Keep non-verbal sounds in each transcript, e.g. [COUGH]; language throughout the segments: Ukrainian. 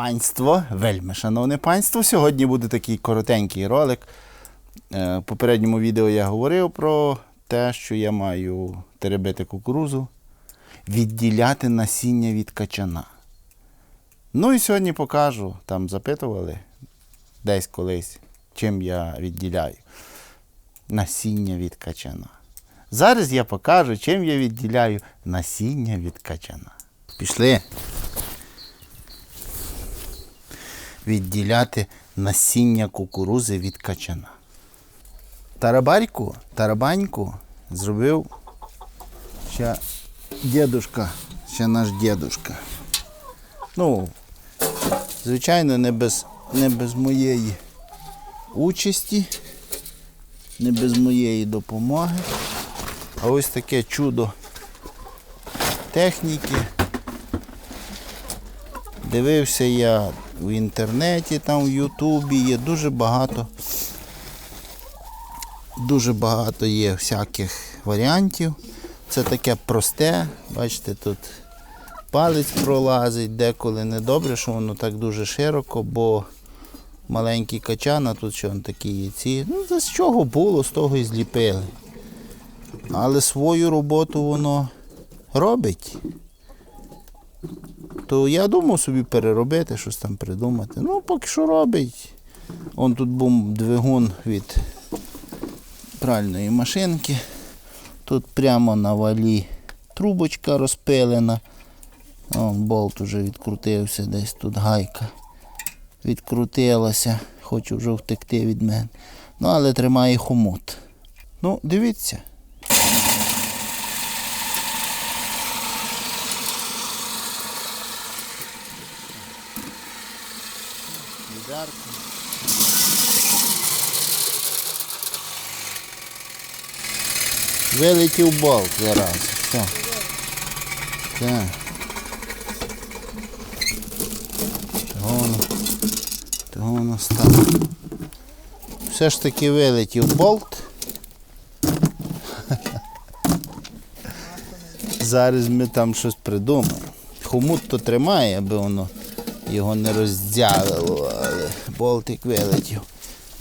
Панство, вельми шановне панство. Сьогодні буде такий коротенький ролик. Е, В попередньому відео я говорив про те, що я маю теребити кукурузу, відділяти насіння від качана. Ну і сьогодні покажу, там запитували десь колись, чим я відділяю насіння від качана. Зараз я покажу, чим я відділяю насіння від качана. Пішли. Відділяти насіння кукурузи від качана. Тарабарьку, тарабаньку зробив ще дідушка, ще наш дідушка. Ну, звичайно, не без, не без моєї участі, не без моєї допомоги. А ось таке чудо техніки. Дивився я в інтернеті, там в Ютубі є дуже багато. Дуже багато є всяких варіантів. Це таке просте, бачите, тут палець пролазить, деколи не добре, що воно так дуже широко, бо маленький качан, а тут ще вон такі є ці. Ну, з чого було, з того і зліпили. Але свою роботу воно робить. То я думав собі переробити, щось там придумати. Ну, поки що робить. Он тут був двигун від пральної машинки. Тут прямо на валі трубочка розпилена. Вон болт уже відкрутився, десь тут гайка відкрутилася. Хоче вже втекти від мене. Ну, але тримає хомут. Ну, дивіться. Відарка. Вилетів болт зараз. Все. Так. Того воно, того воно стало. Все ж таки вилетів болт. Зараз ми там щось придумаємо. Хомут то тримає, аби воно його не роздялило, болтик вилетів.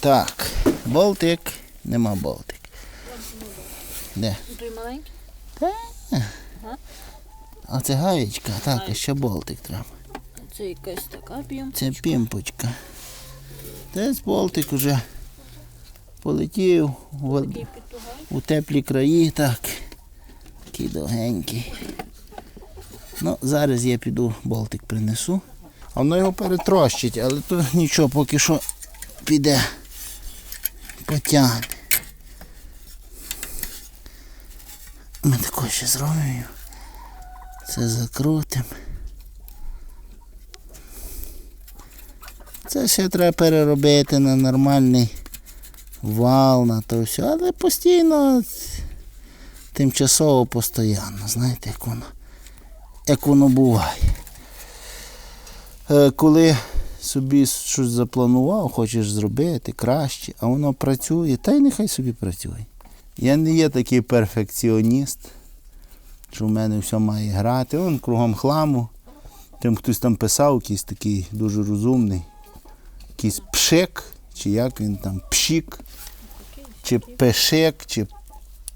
Так, болтик, нема болтик. Де? Той маленький? А це гаєчка, так, а ще болтик треба. Це якась така п'єм. Це пімпочка. Десь болтик уже полетів в, у теплі краї, так. Такий довгенький. Ну, зараз я піду болтик принесу. Воно його перетрощить, але то нічого, поки що піде. Потягне. Ми тако ще зробимо. Це закрутимо. Це ще треба переробити на нормальний вал, на то все, але постійно, тимчасово, постійно, знаєте, як воно, як воно буває. Е, Коли собі щось запланував, хочеш зробити краще, а воно працює, та й нехай собі працює. Я не є такий перфекціоніст, що в мене все має грати. Вон кругом хламу. Тим хтось там писав, якийсь такий дуже розумний якийсь пшик, чи як він там, пшік, чи пешек, чи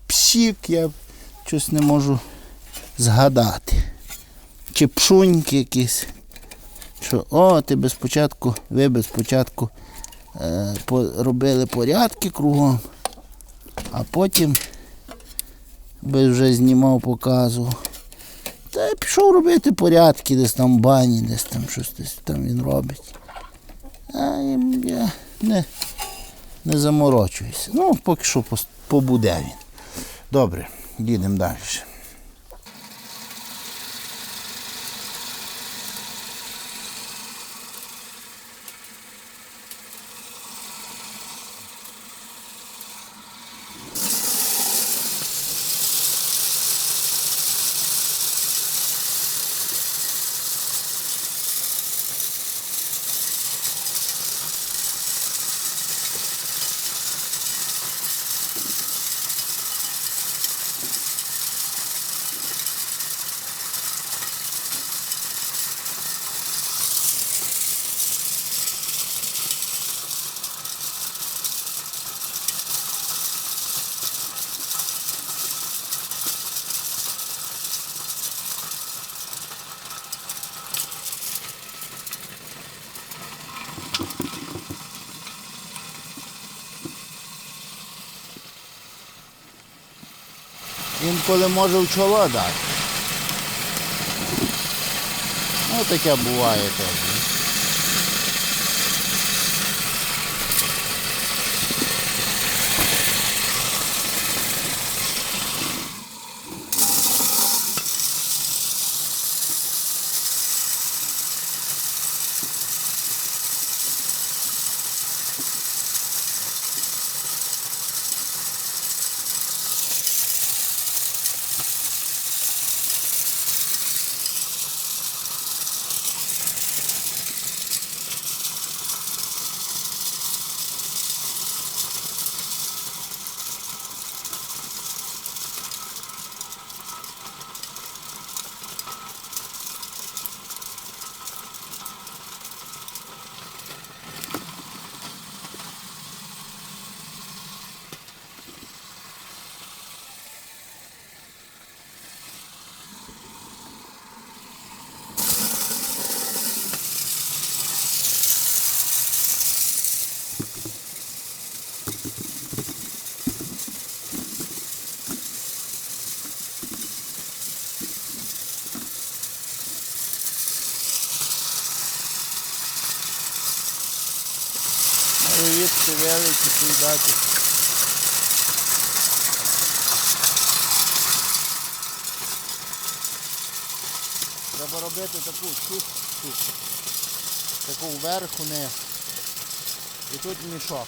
псік, я щось не можу згадати. Чи пшуньки якісь. Що, о, ти без початку, ви без початку е, робили порядки кругом, а потім би вже знімав, показував. Та я пішов робити порядки десь там бані, десь там щось десь там він робить. А я не, не заморочуюся. Ну, поки що побуде він. Добре, їдемо далі. Інколи може в чоло дати. Ну таке буває теж. Рівці великі дати. Треба робити таку чук Таку верху не І тут мішок.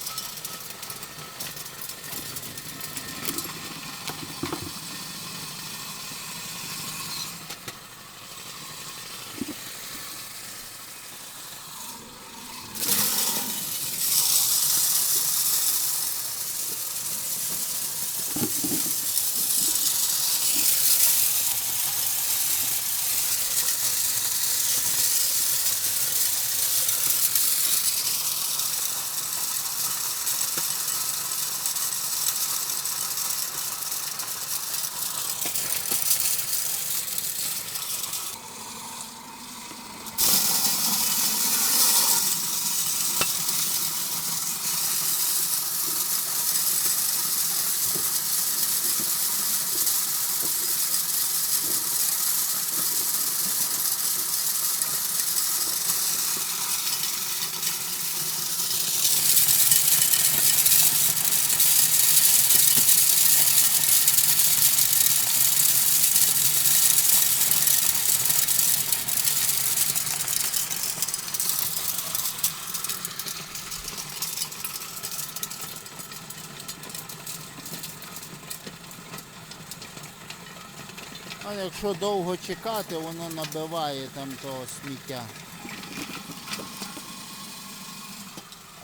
Якщо довго чекати, воно набиває там того сміття.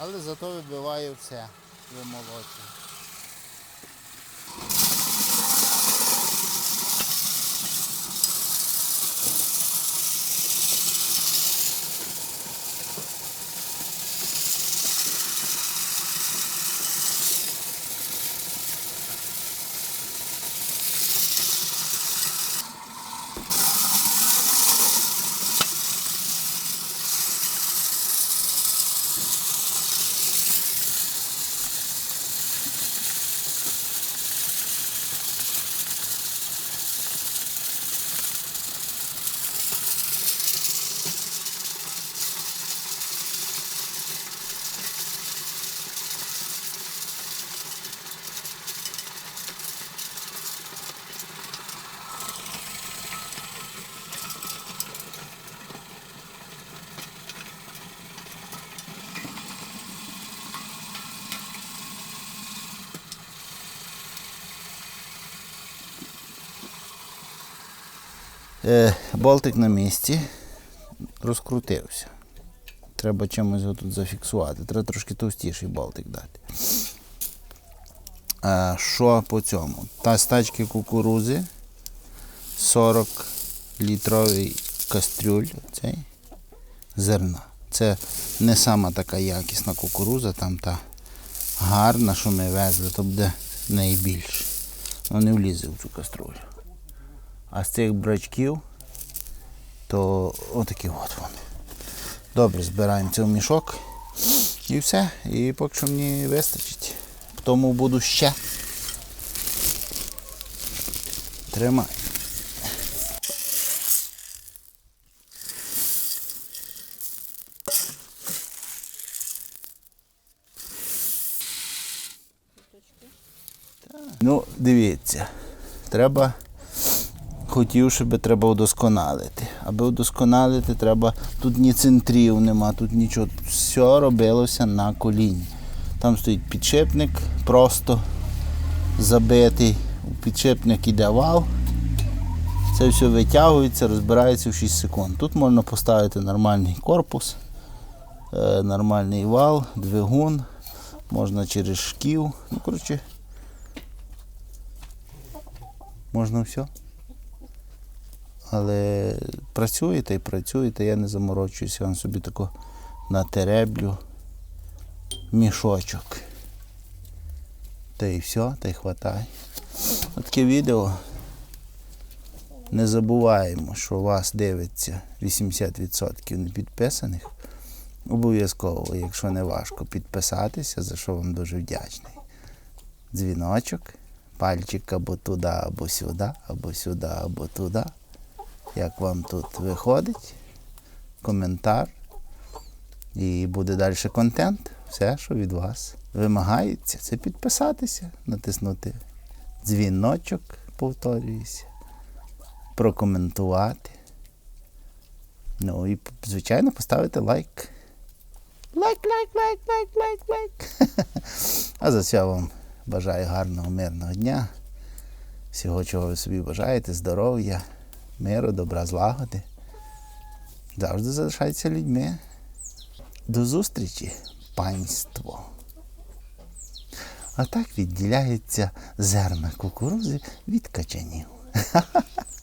Але зато вибиває все вимолоті. Болтик на місці, розкрутився. Треба чимось його тут зафіксувати. Треба трошки товстіший болтик дати. А, що по цьому? Та з тачки кукурузи 40 літровий кастрюль цей, зерна. Це не сама така якісна кукуруза, там та гарна, що ми везли, то буде найбільше. Воно не влізе в цю каструлю. А з цих брачків, то отакі от вони. Добре, збираємо це в мішок. І все. І поки що мені вистачить. Тому буду ще. Тримай. Ну, дивіться, треба, хотів, щоб треба удосконалити. Аби удосконалити, треба, тут ні центрів нема, тут нічого. Все робилося на коліні. Там стоїть підшипник, просто забитий. У підшипник іде вал. Це все витягується, розбирається в 6 секунд. Тут можна поставити нормальний корпус, е, нормальний вал, двигун, можна через шків. Ну, коротше, можна все. Але працюєте і працюєте, я не заморочуюся, вам собі тако натереблю мішочок. Та і все, та й хватай. Таке відео. Не забуваємо, що вас дивиться 80% не підписаних. Обов'язково, якщо не важко, підписатися, за що вам дуже вдячний. Дзвіночок, пальчик або туди, або сюди, або сюди, або туди. Як вам тут виходить, коментар. І буде далі контент. Все, що від вас вимагається, це підписатися, натиснути дзвіночок, повторююся, прокоментувати. Ну і, звичайно, поставити лайк. Лайк, лайк, лайк, лайк, лайк, лайк. [LAUGHS] А за це вам бажаю гарного, мирного дня. Всього, чого ви собі бажаєте, здоров'я, миру, добра, злагоди. Завжди залишайтеся людьми. До зустрічі, панство. А так відділяється зерна кукурузи від качанів. [LAUGHS]